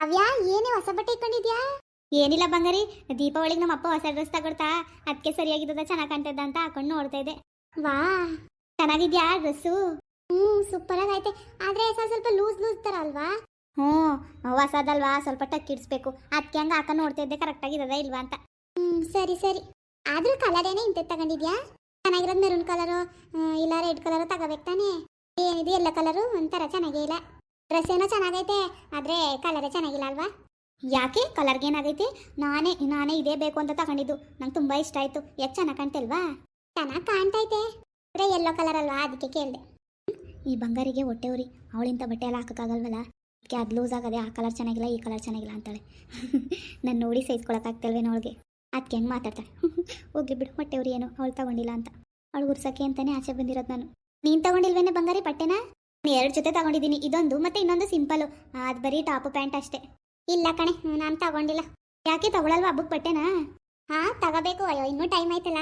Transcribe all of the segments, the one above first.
ಅವ್ಯಾ ಏನೇ ಹೊಸ ಬಟ್ಟೆ ಇಟ್ಕೊಂಡಿದ್ಯಾ? ಏನಿಲ್ಲ ಬಂಗಾರಿ ದೀಪಾವಳಿಗೆ ನಮ್ಮ ಅಪ್ಪ ಹೊಸ ಡ್ರೆಸ್ ತಗೊಳ್ತಾ ಅದಕ್ಕೆ ಸರಿಯಾಗಿದ್ದದ ಚೆನ್ನಾಗಿ ಕಾಣ್ತದ ಅಂತ ಹಾಕೊಂಡು ನೋಡ್ತಾ ಇದ್ದೆ. ವಾ. ಚೆನ್ನಾಗಿದ್ಯಾ ಡ್ರೆಸ್ಸು? ಹ್ಞೂ ಸೂಪರ್ ಆಗೈತೆ ಆದ್ರೆ ಸ್ವಲ್ಪ ಸ್ವಲ್ಪ ಲೂಸ್ ಲೂಸ್ ತರ ಅಲ್ವಾ? ಹ್ಞೂ ಹೊಸದಲ್ವಾ ಸ್ವಲ್ಪ ಟಕ್ ಇಡ್ಸ್ಬೇಕು. ಅದಕ್ಕೆ ಹಂಗೆ ಹಾಕೊಂಡು ನೋಡ್ತಾ ಇದ್ದೆ ಕರೆಕ್ಟಾಗಿದ್ದದ ಇಲ್ವಾ ಅಂತ. ಹ್ಞೂ ಸರಿ ಸರಿ. ಆದ್ರೂ ಕಲರ್ ಏನೇ ಇಂತ ತಗೊಂಡಿದ್ಯಾ? ಚೆನ್ನಾಗಿರೋದು ಮೆರೂನ್ ಕಲರು ಇಲ್ಲ ರೆಡ್ ಕಲರು ತಗೋಬೇಕು ತಾನೇ? ಏನಿದೆ ಎಲ್ಲ ಕಲರು? ಒಂಥರ ಚೆನ್ನಾಗೇ ಇಲ್ಲ. ಡ್ರೆಸ್ ಏನೋ ಚೆನ್ನಾಗೈತೆ, ಆದರೆ ಕಲರೇ ಚೆನ್ನಾಗಿಲ್ಲ ಅಲ್ವಾ? ಯಾಕೆ? ಕಲರ್ಗೆ ಏನಾಗೈತೆ? ನಾನೇ ನಾನೇ ಇದೇ ಬೇಕು ಅಂತ ತಗೊಂಡಿದ್ದು. ನಂಗೆ ತುಂಬ ಇಷ್ಟ ಆಯಿತು. ಎಷ್ಟು ಚೆನ್ನಾಗಿ ಕಾಣ್ತಲ್ವಾ? ಚೆನ್ನಾಗಿ ಕಾಣ್ತೈತೆ. ಅಂದರೆ ಎಲ್ಲೋ ಕಲರ್ ಅಲ್ವಾ? ಅದಕ್ಕೆ ಕೇಳಿದೆ. ಈ ಬಂಗಾರಿಗೆ ಹೊಟ್ಟೆವ್ರಿ ಅವಳಿಂತ ಬಟ್ಟೆ ಎಲ್ಲ ಹಾಕೋಕ್ಕಾಗಲ್ವಲ್ಲ? ಅದಕ್ಕೆ ಅದು ಲೂಸ್ ಆಗದೆ ಆ ಕಲರ್ ಚೆನ್ನಾಗಿಲ್ಲ, ಈ ಕಲರ್ ಚೆನ್ನಾಗಿಲ್ಲ ಅಂತಾಳೆ. ನನ್ನ ನೋಡಿ ಸಹಿಸ್ಕೊಳಕ್ಕಾಗ್ತಲ್ವೇನೋ ಅವಳಿಗೆ. ಅದಕ್ಕೆ ಹೆಂಗೆ ಮಾತಾಡ್ತಾಳೆ? ಹೋಗಿ ಬಿಡು ಹೊಟ್ಟೆವ್ರಿ ಏನು? ಅವಳು ತಗೊಂಡಿಲ್ಲ ಅಂತ. ಅವಳು ಉರ್ಸಕ್ಕೆ ಅಂತಲೇ ಆಚೆ ಬಂದಿರೋದು ನಾನು. ನೀನು ತಗೊಂಡಿಲ್ವೇನೆ ಬಂಗಾರಿ ಬಟ್ಟೆನ? ಎರಡು ಜೊತೆ ತಗೊಂಡಿದ್ದೀನಿ, ಇದೊಂದು ಮತ್ತೆ ಇನ್ನೊಂದು ಸಿಂಪಲ್ ಅದು ಬರೀ ಟಾಪ್ ಪ್ಯಾಂಟ್ ಅಷ್ಟೇ. ಇಲ್ಲ ಕಣೆ, ನಾನು ತಗೊಂಡಿಲ್ಲ. ಯಾಕೆ ತಗೊಳಲ್ವಾ ಹಬ್ಬಕ್ಕೆ ಬಟ್ಟೆನಾ? ಹಾ, ತಗೋಬೇಕು. ಅಯ್ಯೋ, ಇನ್ನೂ ಟೈಮ್ ಆಯ್ತಲ್ಲ.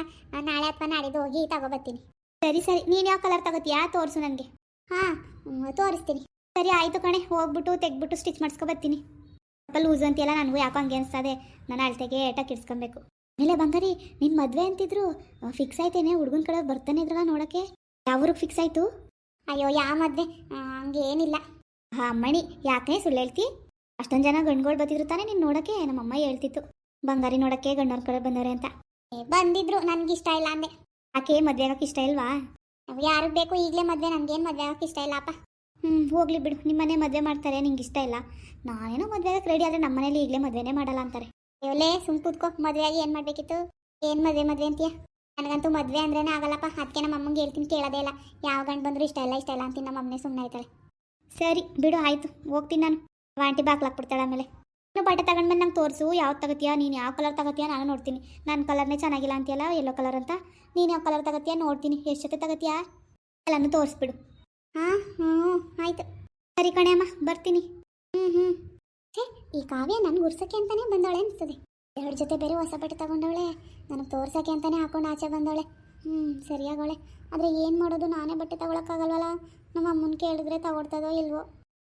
ನಾಳೆ ಅಥವಾ ನಾಡಿದ್ದು ಹೋಗಿ ತಗೋಬರ್ತೀನಿ. ಸರಿ ಸರಿ. ನೀನು ಯಾವ ಕಲರ್ ತಗೋತೀಯಾ? ತೋರಿಸು ನನಗೆ ಹಾ ತೋರಿಸ್ತೀನಿ. ಸರಿ, ಆಯ್ತು ಕಣೆ. ಹೋಗ್ಬಿಟ್ಟು ತೆಗ್ಬಿಟ್ಟು ಸ್ಟಿಚ್ ಬರ್ತೀನಿ ಸ್ವಲ್ಪ ಲೂಸ್ ಅಂತೀಯಲ್ಲ, ನನಗೂ ಯಾಕೋ ಹಂಗೆ ಅನಿಸ್ತದೆ. ನಾನು ಅಳತೆಗೆ ಏಟಕ್ಕೆ ಇಡ್ಸ್ಕೊಬೇಕು. ಆಮೇಲೆ ಬಂಗಾರಿ ನಿನ್ನ ಮದುವೆ ಅಂತಿದ್ರು ಫಿಕ್ಸ್ ಆಯ್ತೇನೆ? ಹುಡುಗನ ಕಡೆ ಬರ್ತಾನೆ ಇದ್ರಲ್ಲ ನೋಡಕ್ಕೆ? ಯಾವ ಊರಿಗೆ ಫಿಕ್ಸ್ ಆಯ್ತು? ಅಯ್ಯೋ ಯಾ ಮದ್ವೆ? ಹಂಗೇನಿಲ್ಲ. ಹಾ ಅಮ್ಮಣಿ ಯಾಕೆ ಸುಳ್ಳು ಹೇಳ್ತಿ? ಅಷ್ಟೊಂದು ಜನ ಗಂಡುಗಳು ಬತ್ತಿದ್ರು ತಾನೇ ನೀನು ನೋಡಕ್ಕೆ? ನಮ್ಮಮ್ಮ ಹೇಳ್ತಿತ್ತು. ಬಂಗಾರಿ ನೋಡಕ್ಕೆ ಗಂಡವ್ರ ಕಡೆ ಬಂದವ್ರೆ ಅಂತ. ಬಂದಿದ್ರು ನನ್ಗೆ ಇಷ್ಟ ಇಲ್ಲ ಅಂದೆ. ಆಕೆ ಮದ್ವೆ ಆಗಕ್ಕೆ ಇಷ್ಟ ಇಲ್ವಾ? ಯಾರು ಬೇಕು ಈಗಲೇ ಮದ್ವೆ ನನ್ಗೇನು ಮದ್ವೆ ಆಗಕ್ಕೆ ಇಷ್ಟ ಇಲ್ಲಪ್ಪ. ಹ್ಞೂ ಹೋಗ್ಲಿ ಬಿಡು. ನಿಮ್ಮನೆ ಮದುವೆ ಮಾಡ್ತಾರೆ ನಿಂಗೆ ಇಷ್ಟ ಇಲ್ಲ. ನಾನೇನೋ ಮದುವೆ ಆಗಕ್ಕೆ ರೆಡಿ ಆದರೆ ನಮ್ಮನೇಲಿ ಈಗಲೇ ಮದುವೆನೇ ಮಾಡಲ್ಲ ಅಂತಾರೆ. ಇವಲೇ ಸುಮ್ ಕೂತ್ಕೋ. ಮದುವೆ ಆಗಿ ಏನು ಮಾಡಬೇಕಿತ್ತು? ಏನು ಮದುವೆ ಮದುವೆ ಅಂತೀಯ? ನನಗಂತೂ ಮದುವೆ ಅಂದ್ರೇನೆ ಆಗಲ್ಲಪ್ಪ. ಅದಕ್ಕೆ ನಮ್ಮ ಅಮ್ಮಂಗೆ ಹೇಳ್ತೀನಿ ಕೇಳೋದೇ ಇಲ್ಲ. ಯಾವ ಗಂಡು ಬಂದರೂ ಇಷ್ಟ ಇಲ್ಲ ಇಷ್ಟ ಇಲ್ಲ ಅಂತೀನಿ ನಮ್ಮ ಅಮ್ಮನೇ ಸುಮ್ಮನೆ ಆಯ್ತಾಳೆ ಸರಿ ಬಿಡು ಆಯಿತು. ಹೋಗ್ತೀನಿ ನಾನು. ಆಂಟಿ ಬಾಕ್ಲಾಕ್ಬಿಡ್ತಾಳೆ ಆಮೇಲೆ. ಇನ್ನು ಬಟ್ಟೆ ತಗೊಂಡ್ಮೇಲೆ ನಂಗೆ ತೋರಿಸು. ಯಾವ್ದು ತಗೋತೀಯಾ? ನೀನು ಯಾವ ಕಲರ್ ತಗೋತೀಯಾ? ನಾನು ನೋಡ್ತೀನಿ. ನನ್ನ ಕಲರ್ನೇ ಚೆನ್ನಾಗಿಲ್ಲ ಅಂತೀಯಲ್ಲ ಯೆಲ್ಲೋ ಕಲರ್ ಅಂತ. ನೀನು ಯಾವ ಕಲರ್ ತಗೋತೀಯಾ? ನೋಡ್ತೀನಿ. ಎಷ್ಟು ಜೊತೆ ತಗೋತೀಯಾ? ಎಲ್ಲನೂ ತೋರಿಸ್ಬಿಡು. ಹಾಂ ಹ್ಞೂ ಆಯ್ತು. ಸರಿ ಕಣೆ ಅಮ್ಮ ಬರ್ತೀನಿ. ಹ್ಞೂ ಹ್ಞೂ ಈ ಕಾವ್ಯ ನನ್ಗೆ ಉರ್ಸಕ್ಕೆ ಅಂತಲೇ ಬಂದವಳೆ ಅನಿಸ್ತದೆ. ಎರಡು ಜೊತೆ ಬೇರೆ ಹೊಸ ಬಟ್ಟೆ ತಗೊಂಡವಳೆ. ನನಗೆ ತೋರ್ಸಕ್ಕೆ ಅಂತಾನೆ ಹಾಕೊಂಡು ಆಚೆ ಬಂದವಳೆ. ಹ್ಞೂ ಸರಿಯಾಗವಳೆ ಆದರೆ ಏನು ಮಾಡೋದು? ನಾನೇ ಬಟ್ಟೆ ತಗೊಳಕ್ಕಾಗಲ್ವಲ್ಲ ನಮ್ಮ ಅಮ್ಮನ ಕೇಳಿದ್ರೆ ತಗೊಡ್ತದೋ ಇಲ್ವೋ?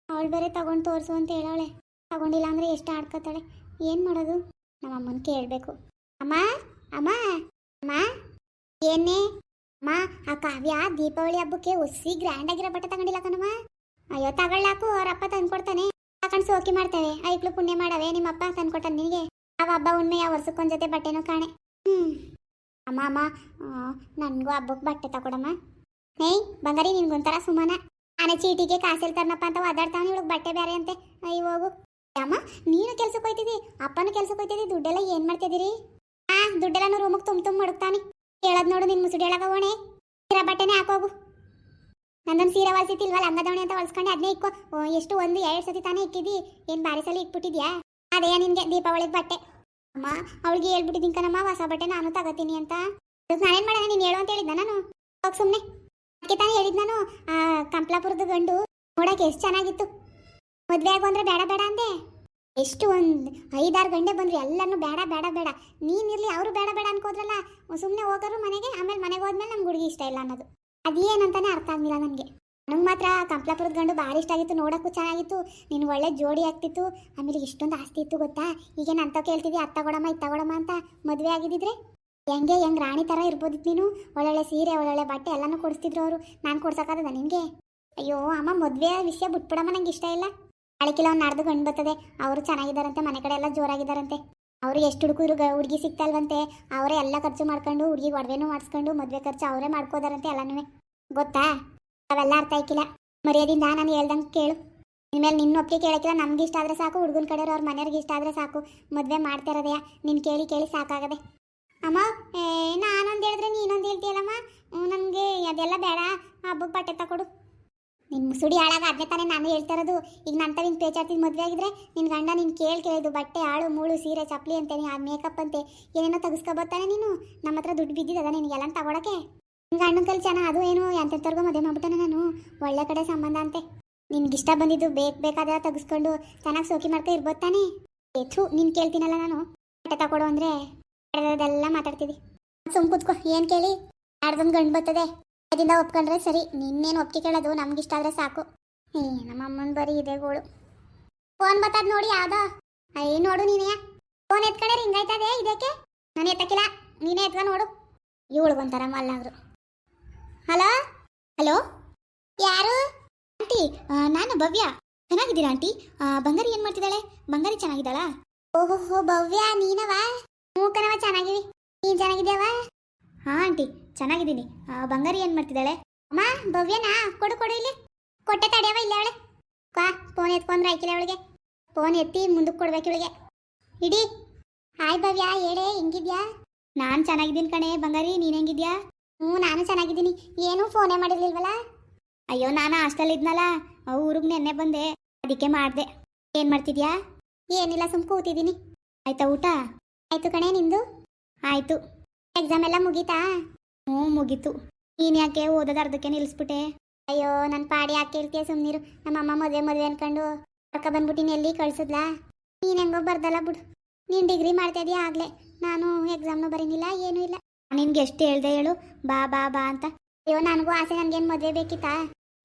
ಅವಳು ಬೇರೆ ತಗೊಂಡು ತೋರಿಸು ಅಂತ ಹೇಳವಳೆ. ತಗೊಂಡಿಲ್ಲ ಅಂದರೆ ಎಷ್ಟು ಆಡ್ಕೊತಾಳೆ ಏನು ಮಾಡೋದು? ನಮ್ಮ ಅಮ್ಮನ ಕೇಳಬೇಕು. ಅಮ್ಮ ಅಮ್ಮ ಅಮ್ಮ. ಏನೇ ಅಮ್ಮ, ಆ ಕಾವ್ಯ ದೀಪಾವಳಿ ಹಬ್ಬಕ್ಕೆ ಹುಸಿ ಗ್ರ್ಯಾಂಡ್ ಆಗಿರೋ ಬಟ್ಟೆ ತಗೊಂಡಿಲ್ಲ ಕಣಮ್ಮ. ಅಯ್ಯೋ, ತಗೊಳ್ಳಾಕು. ಅವ್ರ ಅಪ್ಪ ತಂದ್ಕೊಡ್ತಾನೆ. ತಗೊಂಡು ಸೋಕಿ ಮಾಡ್ತೇವೆ ಐಕ್ಳು ಪುಣ್ಯ ಮಾಡವೆ. ನಿಮ್ಮಪ್ಪ ತಂದ್ಕೊಟ್ಟ ನಿನಗೆ. ಅವ ಹಬ್ಬ ಉಣ್ಮೆ ಯಾವ ವರ್ಷಕ್ಕೊಂದ್ ಜೊತೆ ಬಟ್ಟೆನೂ ಕಾಣೆ. ಹ್ಮ್. ಅಮ್ಮ ಅಮ್ಮ ನನಗೂ ಹಬ್ಬಕ್ಕೆ ಬಟ್ಟೆ ತಗೊಡಮ್ಮ. ಏಯ್, ಬಂಗಾರಿ, ನಿನ್ಗೊಂಥರ ಸುಮಾನ. ಆನೆ ಚೀಟಿಗೆ ಕಾಸೆಲ್ ತರ್ನಪ್ಪ ಅಂತ ಒದಾಡ್ತಾವ ಇವಳಿಗೆ ಬಟ್ಟೆ ಬೇರೆ ಅಂತೆ. ಅಯ್ಯ, ಹೋಗು. ಅಮ್ಮ, ನೀನು ಕೆಲ್ಸಕ್ಕೆ ಹೋಯ್ತಿದ್ದಿ, ಅಪ್ಪನೂ ಕೆಲ್ಸಕ್ಕೆ ಹೋಯ್ತಿದ್ದಿ, ದುಡ್ಡೆಲ್ಲ ಏನು ಮಾಡ್ತಿದ್ದೀರಿ? ಆ ದುಡ್ಡೆಲ್ಲ ರೂಮಿಗೆ ತುಂಬ ತುಂಬ ಮಡಗ್ತಾನೆ ಹೇಳದ್ ನೋಡು, ನಿನ್ ಮುಸುಡಿ ಹೇಳಕ ಓಣೆ. ಸೀರಾ ಬಟ್ಟೆನೇ ಹಾಕೋಗು ನಂದೊಂದು ಸೀರೆ ಹೊಲ್ಸಿತ್ತಿಲ್ವಲ್ಲ ಅಂಗದವಣೆ ಅಂತ ಹೊಲ್ಸ್ಕೊಂಡು ಅದನ್ನೇ ಇಕ್ಕೋ. ಎಷ್ಟು ಒಂದು, ಎರಡು ಸತಿ ತಾನೇ ಇಕ್ಕಿದಿ. ಏನ್ ಬಾರಿ ಸಲ ಇಕ್ಬಿಟ್ಟಿದ್ಯಾ ಅದೇ ನಿನ್ಗೆ ದೀಪಾವಳಿಗೆ ಬಟ್ಟೆ. ಅಮ್ಮ, ಅವಳಿಗೆ ಹೇಳ್ಬಿಟ್ಟಿದ್ದೀನಿ ಕಣಮ್ಮ, ಹೊಸ ಬಟ್ಟೆ ನಾನು ತಗೋತೀನಿ ಅಂತ. ನಾನು ನಾನೇನ್ ಮಾಡೋಣ, ನೀನು ಹೇಳು ಅಂತ ಹೇಳಿದ್ನ ನಾನು. ಹೋಗ್ ಸುಮ್ಮನೆ ಅದಕ್ಕೆ ತಾನೇ ಹೇಳಿದ್ ನಾನು. ಆ, ಕಂಪ್ಲಾಪುರದ ಗಂಡು ನೋಡಕ್ಕೆ ಎಷ್ಟು ಚೆನ್ನಾಗಿತ್ತು. ಮದ್ವೆ ಆಗು ಅಂದ್ರೆ ಬೇಡ ಬೇಡ ಅಂದೆ. ಎಷ್ಟು ಒಂದ್ ಐದಾರು ಗಂಟೆ ಬಂದ್ರು ಎಲ್ಲಾನು ಬೇಡ ಬೇಡ ಬೇಡ. ನೀನಿರ್ಲಿ ಅವರು ಬೇಡ ಬೇಡ ಅನ್ಕೋದ್ರಲ್ಲ. ಸುಮ್ಮನೆ ಹೋಗೋರು ಮನೆಗೆ, ಆಮೇಲೆ ಮನೆಗೆ ಹೋದ್ಮೇಲೆ ನಮ್ಗೆ ಹುಡುಗಿ ಇಷ್ಟ ಇಲ್ಲ ಅನ್ನೋದು. ಅದೇನಂತಾನೆ ಅರ್ಥ ಆಗ್ಲಿಲ್ಲ ನನಗೆ. ನಂಗೆ ಮಾತ್ರ ಕಂಪ್ಲಾಪುರದ ಗಂಡು ಭಾರಿ ಇಷ್ಟ ಆಗಿತ್ತು, ನೋಡೋಕ್ಕೂ ಚೆನ್ನಾಗಿತ್ತು. ನೀನು ಒಳ್ಳೆ ಜೋಡಿ ಆಗ್ತಿತ್ತು. ಆಮೇಲೆ ಇಷ್ಟೊಂದು ಆಸ್ತಿ ಇತ್ತು ಗೊತ್ತಾ? ಈಗೇನು ಅಂತ ಕೇಳ್ತಿದ್ವಿ ಅತ್ತ ತಗೊಳಮ್ಮ ಇದು ತಗೊಳಮ್ಮ ಅಂತ ಮದುವೆ ಆಗಿದ್ದಿದ್ರೆ ಹೆಂಗೆ ಹೆಂಗ್ ರಾಣಿ ಥರ ಇರ್ಬೋದಿತ್ತು ನೀನು? ಒಳ್ಳೊಳ್ಳೆ ಸೀರೆ, ಒಳ್ಳೊಳ್ಳೆ ಬಟ್ಟೆ ಎಲ್ಲನೂ ಕೊಡಿಸ್ತಿದ್ರು ಅವರು. ನಾನು ಕೊಡ್ಸೋಕ್ಕಾಗದ ನಿನಗೆ? ಅಯ್ಯೋ, ಅಮ್ಮ ಮದುವೆ ವಿಷಯ ಬಿಟ್ಬಿಡಮ್ಮ, ನಂಗೆ ಇಷ್ಟ ಇಲ್ಲ. ಅಳಕಿಲ್ಲ ಒಂದು ನಾಡ್ದು ಗಂಡು ಬರ್ತದೆ. ಅವರು ಚೆನ್ನಾಗಿದ್ದಾರಂತೆ, ಮನೆ ಕಡೆ ಎಲ್ಲ ಜೋರಾಗಿದ್ದಾರಂತೆ. ಅವ್ರಿಗೆ ಎಷ್ಟು ಹುಡುಗರು ಹುಡುಗಿ ಸಿಗ್ತಲ್ವಂತೆ ಅವರೇ ಎಲ್ಲ ಖರ್ಚು ಮಾಡ್ಕೊಂಡು, ಹುಡುಗಿ ಒಡವೆನೂ ಮಾಡಿಸ್ಕೊಂಡು ಮದುವೆ ಖರ್ಚು ಅವರೇ ಮಾಡ್ಕೋದಾರಂತೆ ಎಲ್ಲನೂ ಗೊತ್ತಾ? ಅವೆಲ್ಲ ಅರ್ಥ ಆಯ್ಕಿಲ್ಲ. ಮರ್ಯಾದಿಂದ ನಾನು ಹೇಳ್ದಂಗೆ ಕೇಳು. ಇನ್ಮೇಲೆ ನಿನ್ನ ಒಪ್ಪಿಗೆ ಕೇಳಕ್ಕಿಲ್ಲ, ನಮ್ಗೆ ಇಷ್ಟ ಆದ್ರೆ ಸಾಕು, ಹುಡುಗನ ಕಡೆಯವ್ರು ಅವ್ರ ಮನೆಯವ್ರಿಗೆ ಇಷ್ಟ ಆದ್ರೆ ಸಾಕು. ಮದುವೆ ಮಾಡ್ತಾ ಇರೋದೆಯ ನೀನು ಕೇಳಿ ಕೇಳಿ ಸಾಕಾಗದೆ. ಅಮ್ಮ, ಏ, ನಾನೊಂದು ಹೇಳಿದ್ರೆ ನೀನೊಂದು ಹೇಳ್ತೀಯಲ್ಲಮ್ಮ? ನನಗೆ ಅದೆಲ್ಲ ಬೇಡ. ಹಬ್ಬಕ್ಕೆ ಬಟ್ಟೆ ತಗೊಡು ನಿನ್ನ ಮುಸುಡಿ ಹಾಳಾಗ ಅದನ್ನೇ ತಾನೇ ನಾನು ಹೇಳ್ತಾ ಇರೋದು. ಈಗ ನಿನ್ನ ಪೇಚಾಡ್ತಿದ್ ಮದುವೆ ಆಗಿದ್ರೆ ನಿನ್ನ ಗಂಡ ನೀನು ಕೇಳಿ ಕೇಳಿದ್ದು ಬಟ್ಟೆ ಆಳು ಮೂಳು, ಸೀರೆ, ಚಪ್ಪಲಿ ಅಂತೇನಿ ಆ ಮೇಕಪ್ ಅಂತೆ. ಏನೇನೋ ತೆಗಿಸ್ಕೊಬೋತಾನೆ ನೀನು? ನಮ್ಮ ಹತ್ರ ದುಡ್ಡು ಬಿದ್ದಿದ್ದದ ನಿನಗೆಲ್ಲ ತಗೊಳಕ್ಕೆ? ನಿನ್ನ ಗಂಡನ ಕೈಲಿ ಚೆನ್ನಾಗಿ ಅದು ಏನು ಎಂತೆಂಥವ್ರಿಗೂ ಮದುವೆ ಮಾಡ್ಬಿಟ್ಟಾನೆ ನಾನು? ಒಳ್ಳೆ ಕಡೆ ಸಂಬಂಧ ಅಂತೆ. ನಿನ್ಗೆ ಇಷ್ಟ ಬಂದಿದ್ದು ಬೇಕು ಬೇಕಾದ ತೆಗೆಸ್ಕೊಂಡು ಚೆನ್ನಾಗಿ ಸೋಕಿ ಮಾಡ್ತಾ ಇರ್ಬೋದು ತಾನೇ? ಏಥು ನೀನು ಕೇಳ್ತೀನಲ್ಲ ನಾನು. ಬಟ್ಟೆ ತಗೊಡು ಅಂದರೆ ಕಡೆದೆಲ್ಲ ಮಾತಾಡ್ತಿದ್ದಿ ಸುಮ್ ಕೂತ್ಕೋ, ಏನು ಕೇಳಿ? ಯಾರ್ದೊಂದು ಗಂಡು ಬರ್ತದೆ. ಅದರಿಂದ ಒಪ್ಕೊಂಡ್ರೆ ಸರಿ. ನಿನ್ನೇನು ಒಪ್ಪಿಗೆ ಕೇಳೋದು? ನಮ್ಗಿಷ್ಟ ಆದ್ರೆ ಸಾಕು. ಏ ನಮ್ಮ ಬರೀ ಇದೆ ಗೋಳು. ಫೋನ್ ಬರ್ತದ ನೋಡಿ ಯಾವ್ದೋ. ಅಯ್ಯ ನೋಡು ನೀನೇ ಫೋನ್ ಎತ್ಕೊಂಡ್ರೆ ಹಿಂಗಾಯ್ತದೆ ಇದಕ್ಕೆ? ನಾನು ಎತ್ತಕ್ಕಿಲ್ಲ ನೀನೇ ಎತ್ಕ ನೋಡು. ಇವಳಿಗೊಂತಾರ ಮಲ್ಲಾದ್ರು ಹಲೋ? ಹಲೋ? ಯಾರು? ಆಂಟಿ ನಾನು ಭವ್ಯ. ಚೆನ್ನಾಗಿದ್ದೀರಾ ಆಂಟಿ? ಬಂಗಾರಿ ಏನು ಮಾಡ್ತಿದ್ದಾಳೆ? ಬಂಗಾರಿ ಚೆನ್ನಾಗಿದ್ದಾಳಾ? ಓಹೋ ಭವ್ಯ, ನೀನವಾ? ಕಣವ ಚೆನ್ನಾಗಿವಿ. ನೀನ್ ಚೆನ್ನಾಗಿದ್ಯಾವ? ಹಾ, ಆಂಟಿ, ಚೆನ್ನಾಗಿದ್ದೀನಿ. ಬಂಗಾರಿ ಏನು ಮಾಡ್ತಿದ್ದಾಳೆ? ಅಮ್ಮ, ಭವ್ಯನಾ? ಕೊಡು ಕೊಡು ಇಲ್ಲಿ. ಕೊಟ್ಟೆ ತಡೆಯವ ಇಲ್ಲ ಅವಳೆ. ಕಾ ಫೋನ್ ಎತ್ಕೊಂಡ್ರೆ ಆಯ್ಕಿಲ್ಲ ಅವಳಿಗೆ. ಫೋನ್ ಎತ್ತಿ ಮುಂದಕ್ಕೆ ಕೊಡ್ಬೇಕು ಇವಳಿಗೆ. ಇಡಿ. ಹಾಯ್ ಭವ್ಯ, ಹೇಳೇ, ಹೆಂಗಿದ್ಯಾ? ನಾನು ಚೆನ್ನಾಗಿದ್ದೀನಿ ಕಣೆ, ಬಂಗಾರಿ, ನೀನು ಹೆಂಗಿದ್ಯಾ? ಹ್ಞೂ, ನಾನು ಚೆನ್ನಾಗಿದ್ದೀನಿ. ಏನೂ ಫೋನೇ ಮಾಡಿರ್ಲಿಲ್ವಲ್ಲ? ಅಯ್ಯೋ, ನಾನು ಹಾಸ್ಟೆಲ್ ಇದ್ನಲ್ಲ ಊರಿಗೆ ನೆನ್ನೆ ಬಂದೆ, ಅದಕ್ಕೆ ಮಾಡಿದೆ. ಏನು ಮಾಡ್ತಿದ್ಯಾ? ಏನಿಲ್ಲ, ಸುಮ್ ಕೂತಿದ್ದೀನಿ. ಆಯ್ತಾ ಊಟ? ಆಯ್ತು ಕಣೆ, ನಿಂದು? ಆಯ್ತು. ಎಕ್ಸಾಮ್ ಎಲ್ಲ ಮುಗೀತಾ? ಹ್ಞೂ, ಮುಗೀತು. ನೀನು ಯಾಕೆ ಓದೋದು ಅರ್ಧಕ್ಕೆ ನಿಲ್ಲಿಸ್ಬಿಟ್ಟೆ ಅಯ್ಯೋ ನನ್ನ ಪಾಡಿ ಯಾಕೆ ಹೇಳ್ತೀಯ ಸುಮ್ಮನಿರು ನಮ್ಮಮ್ಮ ಮದುವೆ ಮದುವೆ ಅನ್ಕೊಂಡು ಅಕ್ಕ ಬಂದ್ಬಿಟ್ಟಿನ, ಎಲ್ಲಿ ಕಳ್ಸಿದ್ಲಾ? ನೀನು ಹೆಂಗೋ ಬರ್ದಲ್ಲ ಬಿಡು. ನೀನು ಡಿಗ್ರಿ ಮಾಡ್ತಾ ಇದೀಯ ಆಗ್ಲೇ. ನಾನು ಎಕ್ಸಾಮ್ನು ಬರೀನಿಲ್ಲ, ಏನೂ ಇಲ್ಲ. ನಿನ್ಗೆ ಎಷ್ಟು ಹೇಳ್ದೆ ಹೇಳು. ಬಾ ಬಾ ಬಾ ಅಂತ. ಅಯ್ಯೋ, ನನಗೂ ಆಸೆ, ನನಗೇನು ಮದುವೆ ಬೇಕಿತ್ತಾ?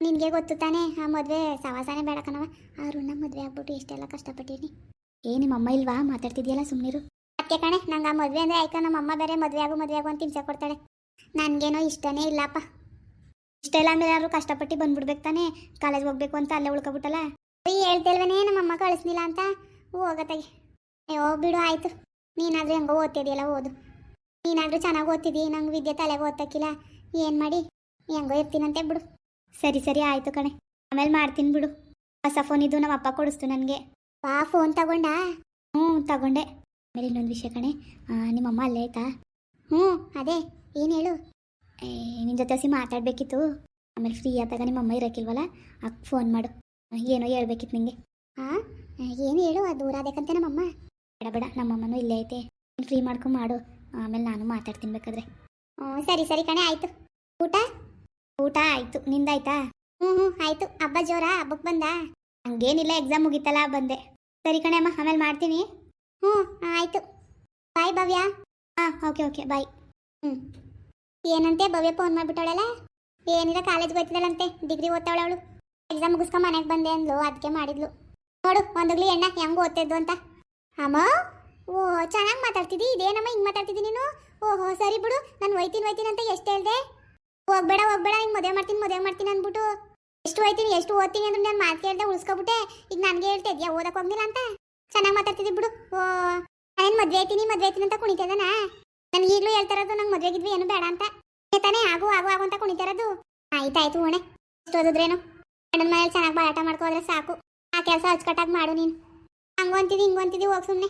ನಿನಗೆ ಗೊತ್ತು ತಾನೇ, ಆ ಮದುವೆ ಸವಾಸನೆ ಬೇಡ ಕಣವ ಆರು ನಮ್ಮ ಮದುವೆ ಆಗ್ಬಿಟ್ಟು ಎಷ್ಟೆಲ್ಲ ಕಷ್ಟಪಟ್ಟಿನಿ ಏ ನಿಮ್ಮ ಅಮ್ಮ ಇಲ್ವಾ? ಮಾತಾಡ್ತಿದ್ಯಲ್ಲ ಸುಮ್ಮನಿರು ಅದಕ್ಕೆ ಕಣೆ, ನಂಗೆ ಆ ಮದುವೆ ಅಂದರೆ ಆಯ್ತಾ. ನಮ್ಮ ಅಮ್ಮ ಬೇರೆ ಮದುವೆ ಆಗು ಮದುವೆ ಆಗು ಅಂತ ಹಿಂಸೆ ಕೊಡ್ತಾಳೆ. ನನಗೇನೋ ಇಷ್ಟನೇ ಇಲ್ಲಪ್ಪ. ಇಷ್ಟ ಇಲ್ಲ ಅಂದ್ರೆ ಯಾರು ಕಷ್ಟಪಟ್ಟು ಬಂದ್ಬಿಡ್ಬೇಕು ತಾನೇ? ಕಾಲೇಜ್ಗೆ ಹೋಗ್ಬೇಕು ಅಂತ ಅಲ್ಲೇ ಉಳ್ಕೊಬಿಟ್ಟಲ್ಲ? ಅಯ್ಯ ಹೇಳ್ತಿಲ್ವನೇ ನಮ್ಮ ಅಮ್ಮ ಕಳಿಸ್ನಿಲ್ಲ ಅಂತ? ಹೋಗತ್ತಾಗೆ ಅಯ್ಯೋ, ಬಿಡು, ಆಯಿತು. ನೀನಾದರೂ ಹೆಂಗೋ ಓದ್ತಿದ್ಯಲ್ಲ, ಓದು. ನೀನಾದ್ರೂ ಚೆನ್ನಾಗಿ ಓದ್ತಿದ್ದಿ ನಂಗೆ ವಿದ್ಯೆ ತಲೆಗೆ ಓದ್ತಕ್ಕಿಲ್ಲ. ಏನು ಮಾಡಿ? ಹೆಂಗೋ ಇರ್ತೀನಂತೆ ಬಿಡು. ಸರಿ ಸರಿ ಆಯಿತು ಕಣೆ. ಆಮೇಲೆ ಮಾಡ್ತೀನಿ ಬಿಡು. ಹೊಸ ಫೋನ್ ಇದು ನಮ್ಮ ಅಪ್ಪ ಕೊಡಿಸ್ತು ನನಗೆ. ಬಾ ಫೋನ್ ತಗೊಂಡಾ? ಹ್ಞೂ ತಗೊಂಡೆ. ಆಮೇಲೆ ಇನ್ನೊಂದು ವಿಷಯ ಕಣೆ. ನಿಮ್ಮಮ್ಮ ಅಲ್ಲೇ ಆಯ್ತಾ? ಹ್ಞೂ ಅದೇ. ಏನು ಹೇಳು? ನಿನ್ನ ಜೊತೆ ಸಿ ಮಾತಾಡಬೇಕಿತ್ತು. ಆಮೇಲೆ ಫ್ರೀ ಆದಾಗ ನಿಮ್ಮ ಅಮ್ಮ ಇರೋಕ್ಕಿಲ್ವಲ್ಲ? ಅಕ್ಕ ಫೋನ್ ಮಾಡು. ಏನೋ ಹೇಳ್ಬೇಕಿತ್ತು ನಿಂಗೆ. ಹಾಂ ಏನು ಹೇಳು? ಅದು ದೂರ ಆದಕ್ಕಂತೆ ನಮ್ಮಮ್ಮ. ಬೇಡ ಬೇಡ ನಮ್ಮಮ್ಮನೂ ಇಲ್ಲೇ ಐತೆ. ಫ್ರೀ ಮಾಡ್ಕೊಂಡು ಮಾಡು. ಆಮೇಲೆ ನಾನು ಮಾತಾಡ್ತೀನಿ ಬೇಕಾದ್ರೆ. ಹ್ಞೂ ಸರಿ ಸರಿ ಕಣೆ, ಆಯಿತು. ಊಟ? ಊಟ ಆಯಿತು. ನಿಂದಾಯ್ತಾ? ಹ್ಞೂ ಹ್ಞೂ ಆಯಿತು. ಹಬ್ಬ ಜೋರ? ಹಬ್ಬಕ್ಕೆ ಬಂದ? ಹಂಗೇನಿಲ್ಲ ಎಕ್ಸಾಮ್ ಮುಗೀತಲ್ಲ, ಬಂದೆ. ಸರಿ ಕಣೆ, ಅಮ್ಮ, ಆಮೇಲೆ ಮಾಡ್ತೀನಿ. ಹ್ಞೂ ಆಯಿತು. ಬಾಯ್ ಭವ್ಯ. ಹಾಂ ಓಕೆ ಓಕೆ ಬಾಯ್ ಹ್ಞೂ ಏನಂತೆ, ಭವ್ಯ ಫೋನ್ ಮಾಡಿಬಿಟ್ಟವಳಲ್ಲ? ಏನಿಲ್ಲ ಕಾಲೇಜ್ಗೆ ಹೋಗ್ತಿದ್ದಾಳಂತೆ ಡಿಗ್ರಿ ಓದ್ತಾವಳ ಅವಳು. ಎಕ್ಸಾಮ್ ಮುಗಿಸ್ಕೊಂಡು ಮನೆಗೆ ಬಂದೆ ಅಂದ್ಲು ಅದಕ್ಕೆ ಮಾಡಿದ್ಲು. ನೋಡು ಒಂದಗ್ಲಿ ಎಣ್ಣ, ಹೆಂಗೆ ಓದ್ತಿದ್ದು ಅಂತ. ಅಮ್ಮ? ಓ, ಚೆನ್ನಾಗಿ ಮಾತಾಡ್ತಿದ್ದಿ ಇದೇನಮ್ಮ ಹಿಂಗೆ ಮಾತಾಡ್ತಿದ್ದಿ ನೀನು? ಓಹೋ, ಸರಿ ಬಿಡು, ನಾನು ಒಯ್ತೀನಿ ಒಯ್ತೀನಿ ಅಂತ ಎಷ್ಟು ಹೇಳ್ದೆ. ಹೋಗ್ಬೇಡ ಹೋಗ್ಬೇಡ, ಹಿಂಗೆ ಮದುವೆ ಮಾಡ್ತೀನಿ ಮದುವೆ ಮಾಡ್ತೀನಿ ಅಂದ್ಬಿಟ್ಟು. ಎಷ್ಟು ಒಯ್ತೀನಿ ಎಷ್ಟು ಓದ್ತೀನಿ ಅಂದ್ರೆ ನಾನು ಮಾತು ಕೇಳ್ದೆ ಉಳಿಸ್ಕೊಬಿಟ್ಟೆ. ಈಗ ನನಗೆ ಹೇಳ್ತಾ ಇದೆಯಾ ಓದಕ್ಕೆ ಹೋಗಿಲ್ಲ ಅಂತ? ಚೆನ್ನಾಗಿ ಮಾತಾಡ್ತಿದ್ದಿ ಬಿಡು. ಓ, ನಾನು ಮದುವೆ ಆಯ್ತೀನಿ ಮದುವೆ ಆಯ್ತೀನಿ ಅಂತ ಕುಣಿತಿದ್ದಾನ ನನಗೆ ಈಗಲೂ ಹೇಳ್ತಾ ಇರೋದು ನಂಗೆ ಮದುವೆ ಗಿದ್ವಿ ಏನು ಬೇಡ ಅಂತ. ತಾನೇ, ಆಗು ಆಗು ಆಗು ಅಂತ ಕುಣಿತಾ ಇರೋದು. ಆಯ್ತಾಯ್ತು ಓಣೆ ಎಷ್ಟು ಓದಿದ್ರೇನು? ಅಣ್ಣನ ಮನೇಲಿ ಚೆನ್ನಾಗಿ ಬಾಳಾಟ ಮಾಡ್ಕೋದ್ರೆ ಸಾಕು. ಆ ಕೆಲಸ ಅಚ್ಚುಕಟ್ಟಾಗಿ ಮಾಡು ನೀನು. ಹಂಗು ಅಂತಿದ್ದಿ ಹಿಂಗು ಅಂತಿದ್ದಿ ಹೋಗಿ ಸುಮ್ಮನೆ